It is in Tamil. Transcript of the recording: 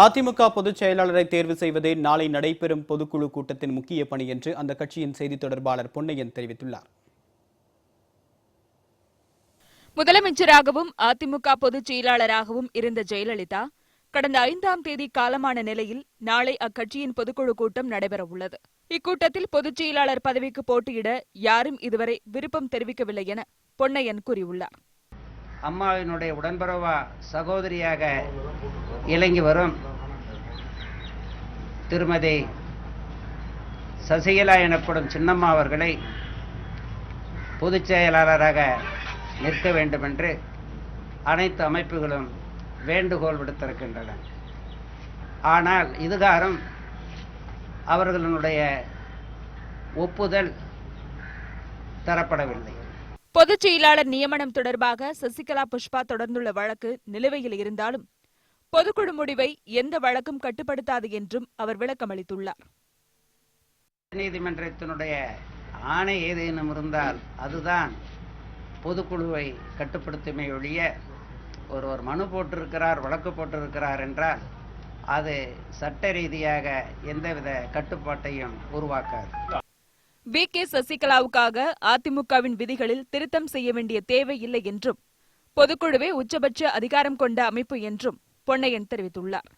அதிமுக பொதுச் செயலாளரை தேர்வு செய்வதே நாளை நடைபெறும் பொதுக்குழு கூட்டத்தின் முக்கிய பணி என்று அந்த கட்சியின் செய்தித் தொடர்பாளர் பொன்னையன் தெரிவித்துள்ளார். முதலமைச்சராகவும் அதிமுக பொதுச் செயலாளராகவும் இருந்த ஜெயலலிதா கடந்த ஐந்தாம் தேதி காலமான நிலையில் நாளை அக்கட்சியின் பொதுக்குழு கூட்டம் நடைபெறவுள்ளது. இக்கூட்டத்தில் பொதுச் செயலாளர் பதவிக்கு போட்டியிட யாரும் இதுவரை விருப்பம் தெரிவிக்கவில்லை என பொன்னையன் கூறியுள்ளார். அம்மாவினுடைய உடன்பிறவா சகோதரியாக இலங்கி வரும். திருமதி சசிகலா எனப்படும் சின்னம்மா அவர்களை பொதுச் செயலாளராக நிற்க வேண்டும் என்று அனைத்து அமைப்புகளும் வேண்டுகோள் விடுத்திருக்கின்றன. ஆனால் இதுகாரம் அவர்களுடைய ஒப்புதல் தரப்படவில்லை. பொதுச் செயலாளர் நியமனம் தொடர்பாக சசிகலா புஷ்பா தொடர்ந்துள்ள வழக்கு நிலுவையில் இருந்தாலும் பொதுக்குழு முடிவை எந்த வழக்கும் கட்டுப்படுத்தாது என்றும் அவர் விளக்கமளித்துள்ளார். நீதிமன்றத்தினுடைய ஆணை ஏதேனும் இருந்தால் அதுதான் பொதுக்குழுவை கட்டுப்படுத்துமே ஒழிய ஒருவர் மனு போட்டிருக்கிறார் வழக்கு போட்டிருக்கிறார் என்றால் அது சட்ட ரீதியாக எந்தவித கட்டுப்பாட்டையும் உருவாக்காது. வி. கே. சசிகலாவுக்காக அதிமுகவின் விதிகளில் திருத்தம் செய்ய வேண்டிய தேவை இல்லை என்றும் பொதுக்குழுவே உச்சபட்ச அதிகாரம் கொண்ட அமைப்பு என்றும் பொன்னையன் தெரிவித்துள்ளார்.